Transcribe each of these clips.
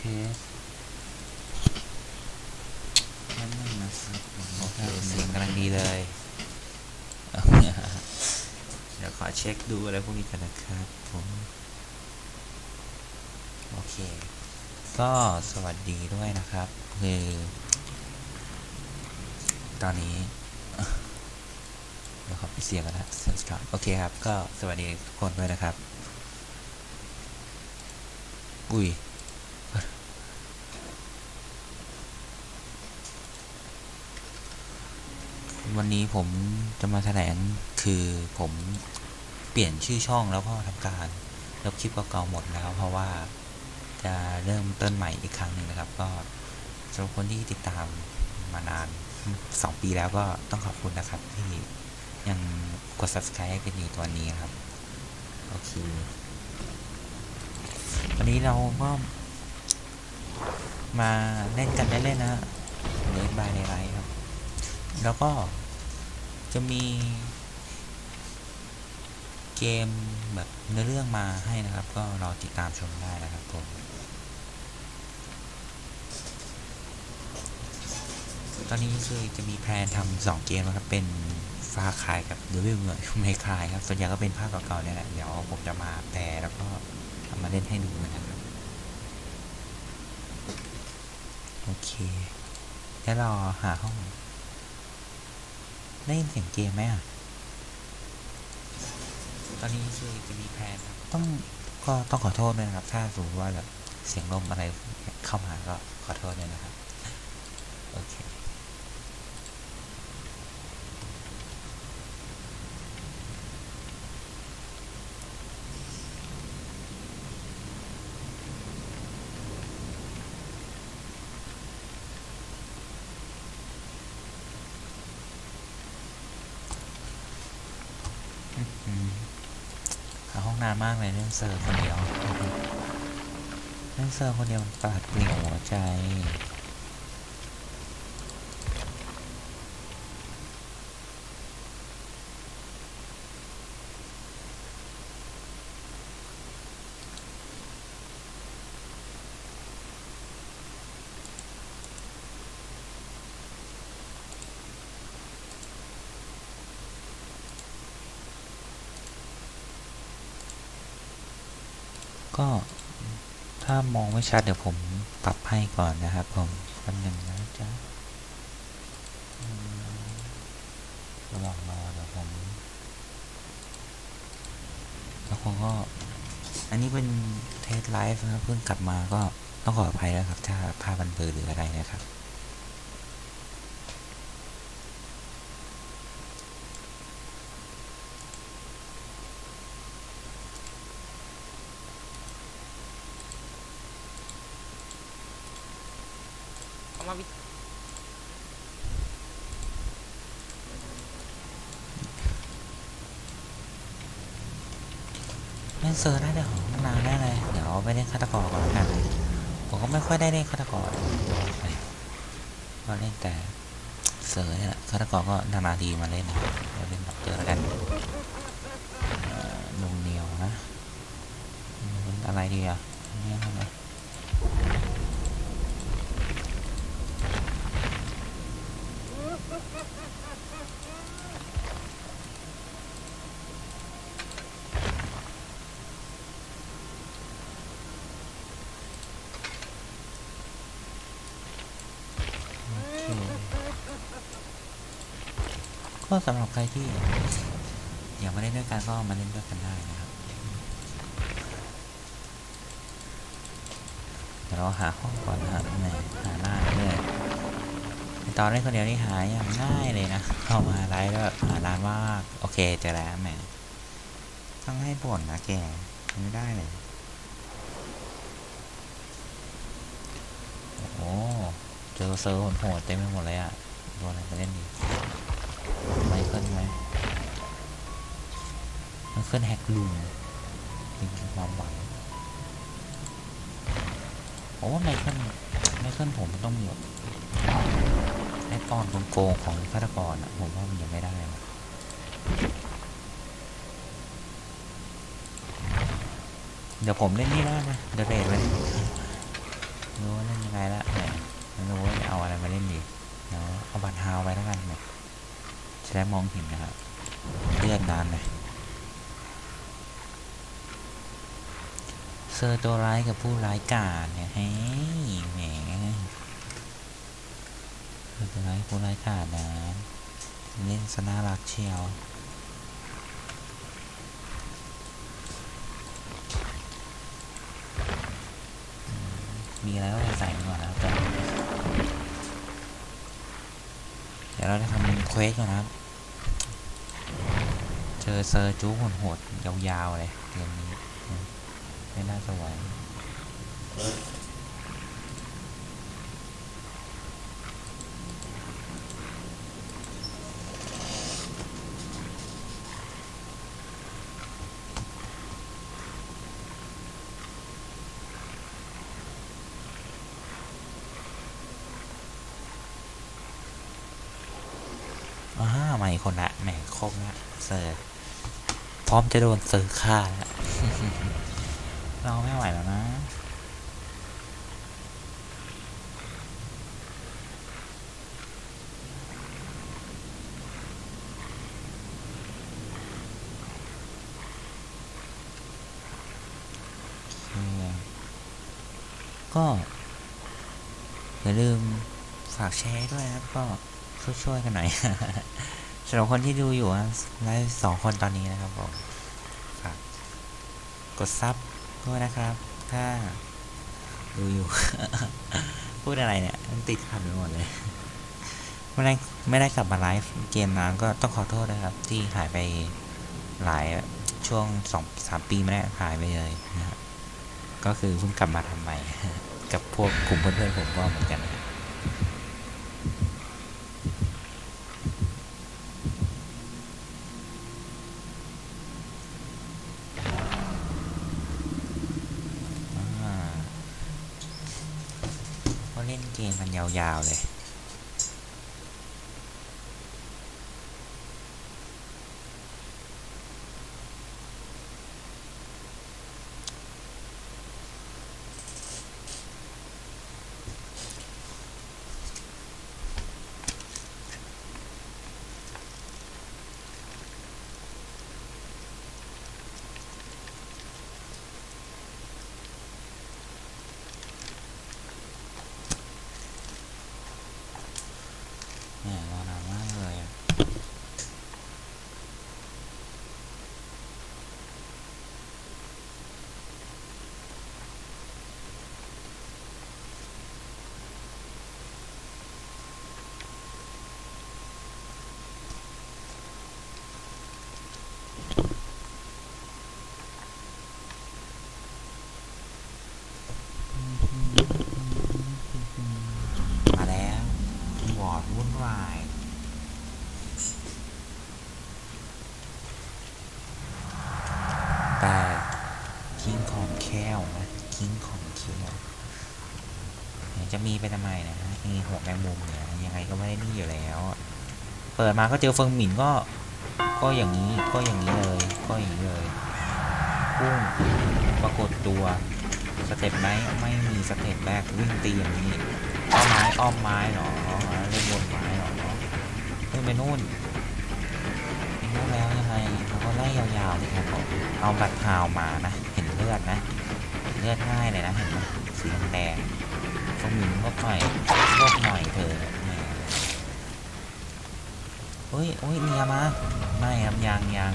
เทสนั่นนะครับโอเคเสียงกำลังดีเลย เดี๋ยวขอเช็คดูอะไรพวกนี้กันนะครับผม โอเค ก็สวัสดีด้วยนะครับ คือ ตอนนี้เดี๋ยวขอปิดเสียงกันนะสวัสดีครับโอเคครับ ก็สวัสดีทุกคนด้วยนะครับ อุ้ย วันนี้ผมจะมาแถลงคือผมเปลี่ยนชื่อช่องแล้วก็ทำการลบคลิปเก่าๆหมดแล้ว เพราะว่าจะเริ่มต้นใหม่อีกครั้งหนึ่งนะครับ ก็สำหรับคนที่ติดตามมานานสองปีแล้วก็ต้องขอบคุณนะครับ ที่ยังกด subscribe กันอยู่ตัวนี้ครับโอเควันนี้เราก็มาเล่นกันได้เล่นนะเล่นบายในไลฟ์ครับ แล้วก็ จะมีเกมแบบเนื้อเรื่องมาให้นะครับ ก็รอติดตามชมได้นะครับผมตอนนี้คือจะมีแพลนทำสองเกมนะครับ เป็นฟาคายกับเดวิลเมอร์ไม่คลายครับ ส่วนใหญ่ก็เป็นภาคเก่าๆเนี่ยแหละ เดี๋ยวผมจะมาแปลแล้วก็ทำมาเล่นให้ดูนะครับ โอเค แล้วรอหาห้อง ได้ยินเสียงเกมไหมอะ ตอนนี้คือจะมีแพลนครับ ต้องก็ต้องขอโทษด้วยนะครับ ถ้าสมมติว่าแบบเสียงลมอะไรเข้ามาก็ขอโทษด้วยนะครับ โอเคานมากเลยเรื่องเซอร์คนเดียวเรื่องเซอร์คนเดียวมันปาดเปลี่ยวหัวใจ ก็ถ้ามองไม่ชัดเดี๋ยวผมปรับให้ก่อนนะครับผมแป๊บหนึ่งนะจ๊ะระหว่างรอเดี๋ยวผม แล้วผมก็ อันนี้เป็นเทสไลฟ์นะครับเพิ่งกลับมาก็ต้องขออภัยนะครับ ถ้าภาพมันเบลอหรืออะไรนะครับ เอามาวิ เล่ นเซอร์ได้เดี๋ยวของนานแน่เลย เดี๋ยวไปเล่นคาตกรก่อนแล้วกันผมก็ไม่ค่อยได้เล่นคาตกรก็เล่นแต่เซอร์นี่แหละคาตกรก็นานาดีมาเล่นเราเล่นแบบเจอแล้วกันเอ่อลุงเหนียวนะ อะไรดีอะ ก็สำหรับใครที่อยากมาเล่นด้วยกันก็มาเล่นด้วยกันได้นะครับเดี๋ยวเราหาห้องก่อนนะครับแหมหาหน้าเรื่อยในตอนเล่นคนเดียวนี่หาอย่างง่ายเลยนะเข้ามาไลฟ์แล้วหานานมากโอเคเจอแล้วแหมต้องให้บ่นนะแกไม่ได้เลยโอ้เจอเซอร์โหดเต็มไปหมดเลยอะตัวอะไรจะเล่นดี ไมเคิลไหมไมเคิลแฮกลูมมีความหวังผมว่าไมเคิลไมเคิลผมต้องมีแบบไอ้ตอนโกงของฆาตกรอะผมว่ามันยังไม่ได้ว่ะเดี๋ยวผมเล่นนี่ได้นะเดเรทไว้รู้ว่าเล่นยังไงละแหมไม่รู้ว่าจะเอาอะไรมาเล่นดีเดี๋ยวเอาบัตรฮาวไว้แล้วกันแหม จะได้มองเห็นนะครับเลื่อนนานเลยเซอร์ตัวร้ายกับผู้ร้ายกาจเนี่ยเฮ้ยแหมเซอร์ตัวร้ายผู้ร้ายกาจนะเล่นสน่ารักเชียวมีอะไรก็ใส่ไปก่อนนะครับ เดี๋ยวเราจะทำเควสก่อนนะครับ เจอเซอร์จู๊โหดๆยาวๆเลยเกมนี้ไม่น่าจะไหวอ่ามาอีกคนละแหมครบละเซอร์ พร้อมจะโดนเซอร์ฆ่าแล้วเราไม่ไหวแล้วนะก็อย่าลืมฝากแชร์ด้วยนะครับก็ช่วยๆกันหน่อย สำหรับคนที่ดูอยู่นะไลฟ์สองคนตอนนี้นะครับผมฝากกดซับด้วยนะครับ ถ้าดูอยู่ พูดอะไรเนี่ยมันติดขัดไปหมดเลย ไม่ได้ไม่ได้กลับมาไลฟ์เกมนานก็ต้องขอโทษนะครับ ที่หายไปหลายช่วงสองสามปีไม่ได้หายไปเลยนะก็คือเพิ่งกลับมาทำใหม่ กับพวกกลุ่มเพื่อนๆผมก็เหมือนกันอ่าก็ เกมกันยาวๆเลยรอนานมากเลยอะมาแล้วว วายแต่คิงของแค้วนะคิงของแค้วจะมีไปทำไมนะฮะหัวแมงมุมเนี่ยยังไงก็ไม่ได้นี่อยู่แล้ว เปิดมาก็เจอเฟิงหมินก็ ก็อย่างนี้ก็อย่างนี้เลย ก็อย่างนี้เลยพุ่งปรากฏตัวสเต็ปไหมไม่มีสเต็ปแรกวิ่งตีอย่างนี้ อ้อมไม้อ้อมไม้เหรอเล่นบนไม้เหรอเล่นไปนู่นนู่นแล้วยังไงเราก็ไล่ยาวๆเลยครับผมเอาบัตรฮาวมานะ เห็นเลือดนะเลือดง่ายเลยนะเห็นไหมสีแดงๆฟงหมินก็ปล่อยพวกหน่อยเธอะเฮ้ยโอ้ยเมียมาไม่ครับยังยัง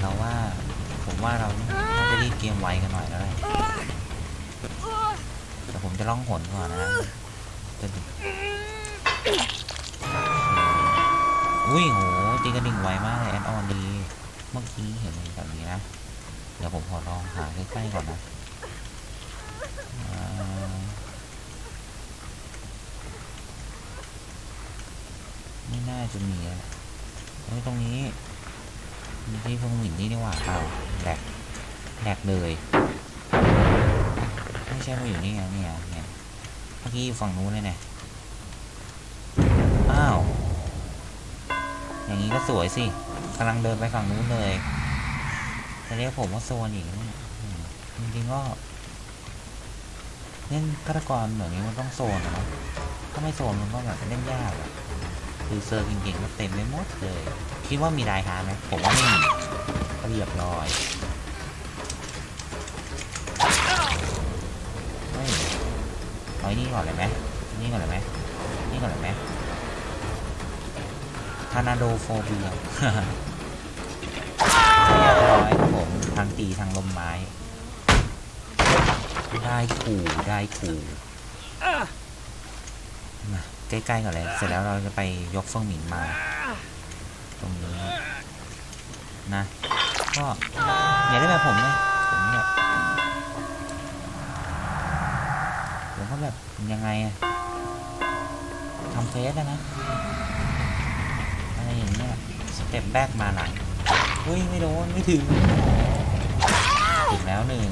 เราว่าผมว่าเราน่าจะรีบเกมไวกันหน่อยแล้วแหละ ผมจะล่องหนก่อนนะจะอุ้ยโหตีกระดิ่งไวมากเลยแอนออนดีเมื่อกี้เห็นแบบนี้นะเดี๋ยวผมขอลองหาใกล้ๆก่อนนะไม่น่าจะมีอะเฮ้ยตรงนี้มีที่ฟงหมินนี่นี่หว่าเปล่าแหลกแหลกเลย ไม่ใช่มาอยู่นี่ไงนี่ยเนี่ยเมื่อกี้อยู่ฝั่งนู้นเลยเนี่ยอ้าวอย่างนี้ก็สวยสิกำลังเดินไปฝั่งนู้นเลยจะเรียกผมว่าโซนอีกจริงๆก็เล่นฆาตกรเหมือนนี้มันต้องโซนเนาะถ้าไม่โซนมันก็แบบเล่นยากอะคือเซอร์เก่งๆก็เต็มไปหมดเลย คิดว่ามีรายหาไหมผมว่าไม่มีเรียบร้อย ไอ้นี่ก่อนเลยไหมนี่ก่อนเลยไหมนี่ก่อนเลยไหมทานาโดโฟเบียเรียบร้อยครับผมทางตีทางลมไม้ ได้ขู่ได้ขู่มาใกล้ๆก่อนเลย เสร็จแล้วเราจะไปยกเฟิงหมินมา ตรงนี้นะ ก็อย่าได้แบบผมเลย ยังไงอะทำเฟสอะนะอะไรอย่างเงี้ยสเต็ปแบกมาหลังเฮ้ยไม่โดนไม่ถึงถึงแล้วหนึ่ง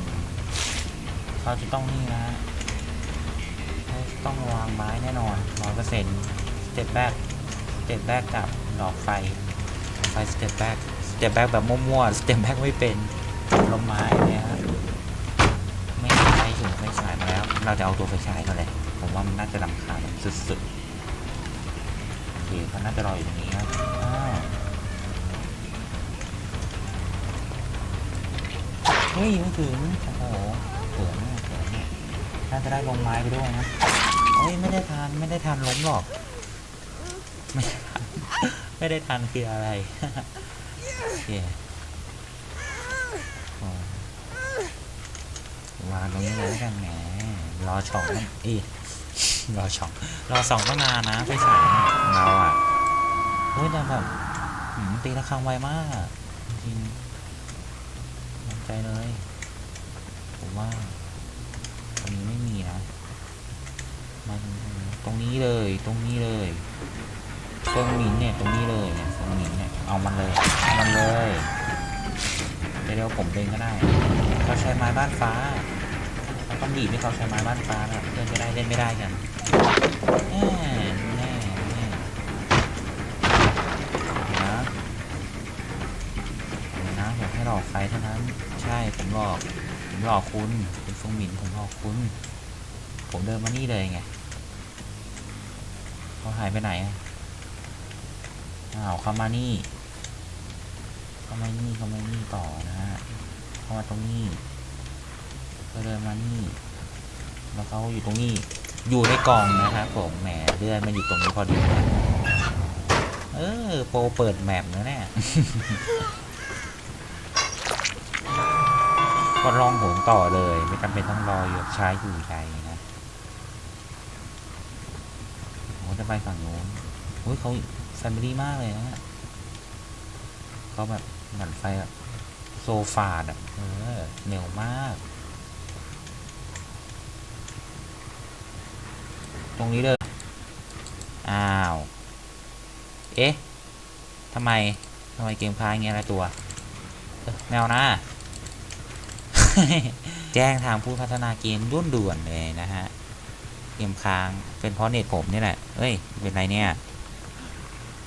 เขาจะต้องนี่นะฮะเขาต้องวางไม้แน่นอนร้อยเปอร์เซ็นต์สเต็ปแบกสเต็ปแบกกับดอกไฟไฟสเต็ปแบกสเต็ปแบกแบบมั่วๆสเต็ปแบกไม่เป็นลมไม้เนี่ยฮะไม่ใครถึงไมาแล้ว เราจะเอาตัวไฟฉายก่อนเลย ผมว่ามันน่าจะลำคาญสุดๆโอเคเขาน่าจะรออยู่ตรงนี้ครับเฮ้ยไม่ถึง โอ้โหเขินมากเขินมากน่าจะได้ลงไม้ไปด้วยนะโอ้ยไม่ได้ทานไม่ได้ทานล้มหรอก ไม่ได้ทานไม่ได้ทานคืออะไรโอเคโอ้วางตรงนี้เลยแล้วกันแหม รอช่องนั่นอีรอช่องรอสองตั้งนานนะไปฉายเนี่ยเราอะเฮ้ยแต่แบบหืมตีระฆังไวมากอะจริงๆมั่นใจเลย ผมว่าตรงนี้ไม่มีนะมาตรงนี้ตรงนี้เลยตรงนี้เลยเฟิงหมินเนี่ยตรงนี้เลยเนี่ยเฟิงหมินเนี่ยเอามันเลยเอามันเลยเดี๋ยวเดี๋ยวผมเดินก็ได้เขาใช้ไม้บ้านฟ้าเรา ต้องบีบให้เขาใช้ไม้บ้านฟ้านะเพื่อนจะได้เล่นไม่ได้กันแน่แน่แน่นะเดี๋ยวนะผมให้หลอกใครเท่านั้น ใช่ผมหลอกผมหลอกคุณคุณฟงหมินผมหลอกคุณ ผมเดินมานี่เลยไงเขาหายไปไหนอะอ้าวเขามานี่เขามานี่เขามานี่ต่อนะฮะเขามาตรงนี้ ก็เดินมานี่แล้วเขาอยู่ตรงนี้ อยู่ในกล่องนะครับผม แหมเลื่อนมาอยู่ตรงนี้พอดีเออ โปรเปิดแมปนะเนี่ยก็ลองโหนต่อเลย ไม่จำเป็นต้องรออยู่ใช้อยู่ใจนะผมจะไปฝั่งโน้นโอ้ยเขาแฟมิลี่มากเลยนะเขาแบบหมันไฟแบบโซฟาดอะเออเหนียวมาก ตรงนี้เลย อ้าว เอ๊ะทำไมทำไมเกมค้างอย่างเงี้ยอะไรตัวแมวนะ แจ้งทางผู้พัฒนาเกมด่วนด่วนเลยนะฮะ เกมค้างเป็นเพราะเน็ตผมนี่แหละ เอ้ย เป็นไรเนี่ย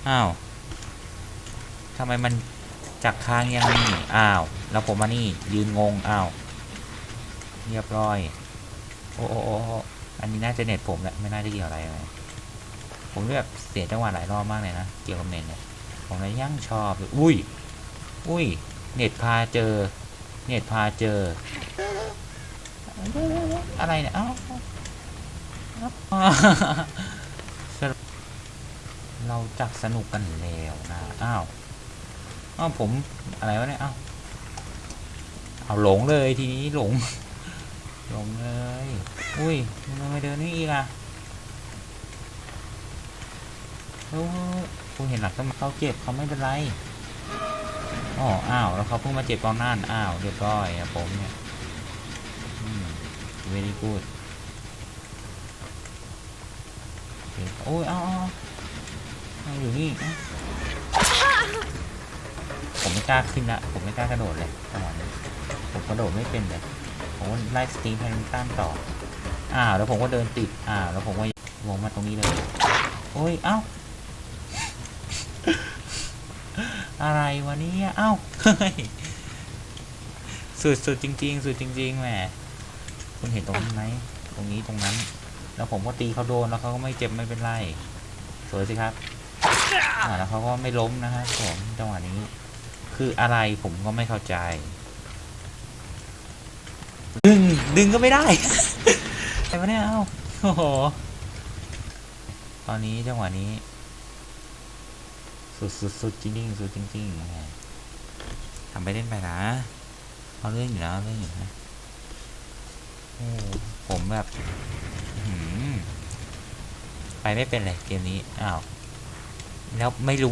อ้าวทำไมมันจากค้างยังนี่ อ้าว แล้วผมมานี่ยืนงง อ้าว เรียบร้อย โอ้โอ้ อันนี้น่าจะเน็ตผมแหละไม่น่าจะเกี่ยวอะไรเลยผมแบบเสียจังหวะหลายรอบมากเลยนะเกี่ยวกับเน็ตเนี่ยผมเลยยั่งชอบอุ้ยอุ้ยเน็ตพาเจอ เน็ตพาเจอ อะไรเนี่ยเอ้าเราจักสนุกกันแล้วนะอ้าวอ้าวผมอะไรวะเนี่ยอ้าวเอาหลงเลยทีนี้หลง หลงเลย อุ้ยทำไมไม่เดินนี่อีกอะโอ้คุณเห็นหลักต้นไม้เขาเจ็บเขาไม่เป็นไรอ๋ออ้าว แล้วเขาเพิ่งมาเจ็บตอนนั่นอ้าว เรียบร้อยอะผมเนี่ยอืม very good โอ้ยเอ้าเอาอยู่นี่ ผมไม่กล้าขึ้นละ ผมไม่กล้ากระโดดเลยจังหวะนี้ผมกระโดดไม่เป็นเลย ผมก็ไล่สตีมแพนตันต่ออ้าวแล้วผมก็เดินติดอ้าวแล้วผมก็วงมาตรงนี้เลย โอ้ยเอ้า อะไรวะเนี่ยเอ้าเฮ้ยสุดสุดจริง ๆ สุดจริงๆแหมคุณเห็นตรงนี้ไหมผรงนี้ตรงนั้น แล้วผมก็ตีเขาโดนแล้วเขาก็ไม่เจ็บไม่เป็นไรสวยสิครับแล้วเขาก็ไม่ล้มนะครับผมจังหวะนี้ คืออะไรผมก็ไม่เข้าใจ ดึงก็ไม่ได้ แต่วะเนี่ยเอาโอ้โห ตอนนี้จังหวะนี้ สุดสุดสุดจริงๆสุดจริงๆนะฮะทำไปเล่นไปนะเอาเรื่องอยู่นะเรื่องอยู่นะโอ้ผมแบบไปไม่เป็นเลยเกมนี้ อ้าว แล้วไม่รู้